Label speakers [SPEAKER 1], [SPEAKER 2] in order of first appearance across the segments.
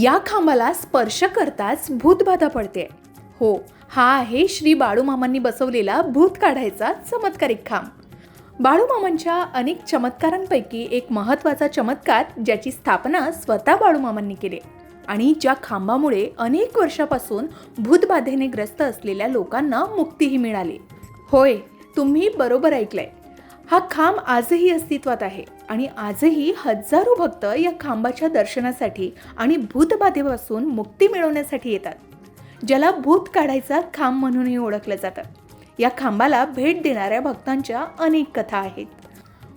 [SPEAKER 1] या खांबाला स्पर्श करताच भूतबाधा पडते. हो हा आहे श्री बाळूमामांनी बसवलेला भूत काढायचा चमत्कारिक खांब. बाळूमामांच्या अनेक चमत्कारांपैकी एक महत्त्वाचा चमत्कार ज्याची स्थापना स्वतः बाळूमामांनी केली आणि ज्या खांबामुळे अनेक वर्षापासून भूतबाधेने ग्रस्त असलेल्या लोकांना मुक्तीही मिळाली. होय तुम्ही बरोबर ऐकलंय. हा खांब आजही अस्तित्वात आहे. आणि आजही हजारो भक्त या खांबाच्या दर्शनासाठी आणि भूतबाधेपासून मुक्ती मिळवण्यासाठी येतात ज्याला भूत काढायचा खांब म्हणूनही ओळखलं जातं. या खांबाला भेट देणाऱ्या भक्तांच्या अनेक कथा आहेत.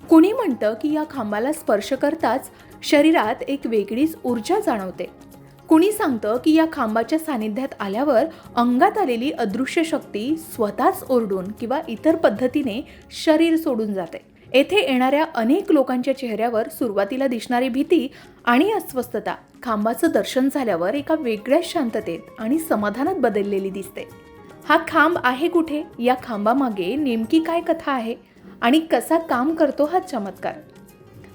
[SPEAKER 1] कुणी म्हणतं की या खांबाला स्पर्श करताच शरीरात एक वेगळीच ऊर्जा जाणवते. कुणी सांगतं की या खांबाच्या सानिध्यात आल्यावर अंगात आलेली अदृश्य शक्ती स्वतःच ओरडून किंवा इतर पद्धतीने शरीर सोडून जाते. येथे येणाऱ्या अनेक लोकांच्या चेहऱ्यावर सुरुवातीला दिसणारी भीती आणि अस्वस्थता खांबाचं दर्शन झाल्यावर एका वेगळ्याच शांततेत आणि समाधानात बदललेली दिसते. हा खांब आहे कुठे? या खांबामागे नेमकी काय कथा आहे? आणि कसा काम करतो हा चमत्कार?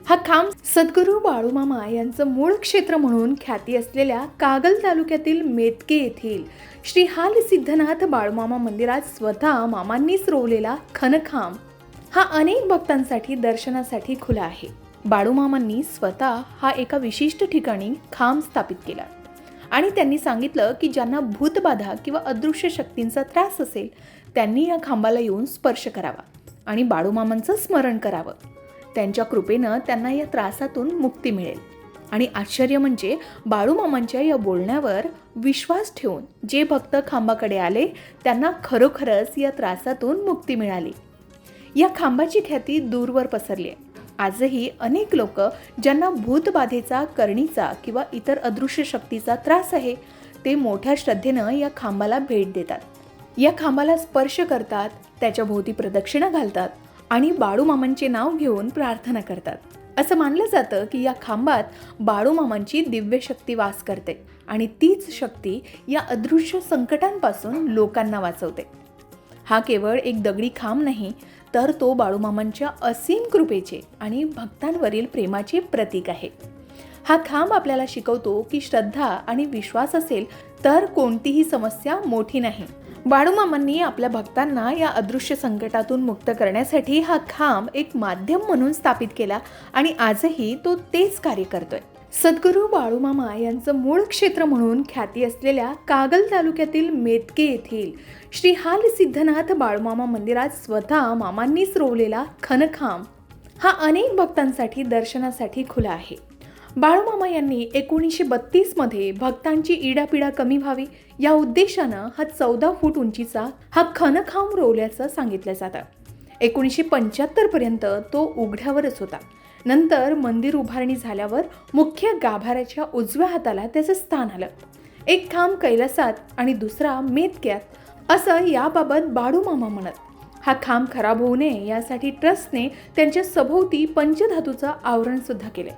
[SPEAKER 1] हा खांब सद्गुरू बाळूमामा यांचं मूळ क्षेत्र म्हणून ख्याती असलेल्या कागल तालुक्यातील मेतके येथील श्री हाल सिद्धनाथ बाळूमामा मंदिरात स्वतः मामांनीच रोवलेला खनखांब हा अनेक भक्तांसाठी दर्शनासाठी खुला आहे. बाळूमामांनी स्वतः हा एका विशिष्ट ठिकाणी खांब स्थापित केला. आणि त्यांनी सांगितलं की ज्यांना भूतबाधा किंवा अदृश्य शक्तींचा त्रास असेल त्यांनी या खांबाला येऊन स्पर्श करावा आणि बाळूमामांचं स्मरण करावं. त्यांच्या कृपेनं त्यांना या त्रासातून मुक्ती मिळेल. आणि आश्चर्य म्हणजे बाळूमामांच्या या बोलण्यावर विश्वास ठेवून जे भक्त खांबाकडे आले त्यांना खरोखरच या त्रासातून मुक्ती मिळाली. या खांबाची ख्याती दूरवर पसरली आहे. आजही अनेक लोक ज्यांना भूतबाधेचा करणीचा किंवा इतर अदृश्य शक्तीचा त्रास आहे ते मोठ्या श्रद्धेनं या खांबाला भेट देतात. या खांबाला स्पर्श करतात त्याच्या भोवती प्रदक्षिणा घालतात आणि बाळूमामांचे नाव घेऊन प्रार्थना करतात. असं मानलं जातं की या खांबात बाळूमामांची दिव्य शक्ती वास करते आणि तीच शक्ती या अदृश्य संकटांपासून लोकांना वाचवते. हा केवळ एक दगडी खांब नाही तर तो बाळूमामांच्या असीम कृपेचे आणि भक्तांवरील प्रेमाचे प्रतीक आहे. हा खांब आपल्याला शिकवतो की श्रद्धा आणि विश्वास असेल तर कोणतीही समस्या मोठी नाही. बाळूमामांनी आपल्या भक्तांना या अदृश्य संकटातून मुक्त करण्यासाठी हा खांब एक माध्यम म्हणून स्थापित केला आणि आजही तो तेच कार्य करतोय. सद्गुरू बाळूमामा यांचं मूळ क्षेत्र म्हणून ख्याती असलेल्या कागल तालुक्यातील मेतके येथील श्री हाल सिद्धनाथ बाळूमामा मंदिरात स्वतः मामांनीच रोवलेला खनखांब हा अनेक भक्तांसाठी दर्शनासाठी खुला आहे. बाळूमामा यांनी एकोणीसशे बत्तीसमध्ये भक्तांची इडापिडा कमी व्हावी या उद्देशानं हा चौदा फूट उंचीचा हा खनखांब रोवल्याचं सांगितलं जातं. एकोणीसशे पंच्याहत्तरपर्यंत तो उघड्यावरच होता. नंतर मंदिर उभारणी झाल्यावर मुख्य गाभाऱ्याच्या उजव्या हाताला त्याचं स्थान आलं. एक खांब कैलासात आणि दुसरा मेतक्यात असं याबाबत बाळूमामा म्हणत. हा खांब खराब होऊ नये यासाठी ट्रस्टने त्यांच्या सभोवती पंचधातूचं आवरणसुद्धा केले.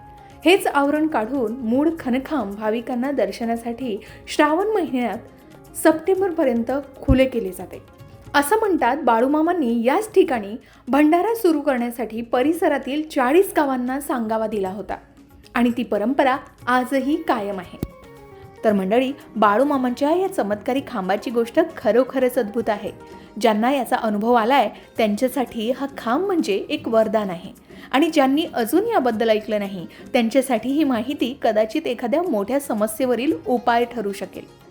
[SPEAKER 1] हेच आवरण काढून मूळ खनखांब भाविकांना दर्शनासाठी श्रावण महिन्यात सप्टेंबरपर्यंत खुले केले जाते. असं म्हणतात बाळूमामांनी याच ठिकाणी भंडारा सुरू करण्यासाठी परिसरातील चाळीस गावांना सांगावा दिला होता. आणि ती परंपरा आजही कायम आहे. तर मंडळी बाळूमामांच्या या चमत्कारी खांबाची गोष्ट खरोखरच अद्भुत आहे. ज्यांना याचा अनुभव आलाय त्यांच्यासाठी हा खांब म्हणजे एक वरदान आहे. आणि ज्यांनी अजून याबद्दल ऐकलं नाही त्यांच्यासाठी ही माहिती कदाचित एखाद्या मोठ्या समस्येवरील उपाय ठरू शकेल.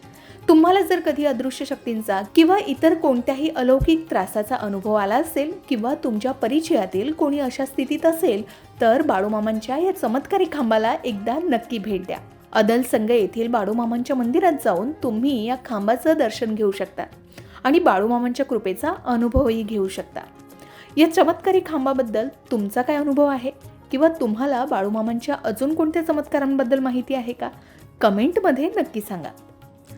[SPEAKER 1] तुम्हाला जर कधी अदृश्य शक्तींचा किंवा इतर कोणत्याही अलौकिक त्रासाचा अनुभव आला असेल किंवा तुमच्या परिचयातील कोणी अशा स्थितीत असेल तर बाळूमामांच्या या चमत्कारी खांबाला एकदा नक्की भेट द्या. अदल संघ येथील बाळूमामांच्या मंदिरात जाऊन तुम्ही या खांबाचं दर्शन घेऊ शकता आणि बाळूमामांच्या कृपेचा अनुभवही घेऊ शकता. या चमत्कारी खांबाबद्दल तुमचा काय अनुभव आहे? किंवा तुम्हाला बाळूमामांच्या अजून कोणत्या चमत्कारांबद्दल माहिती आहे का? कमेंटमध्ये नक्की सांगा.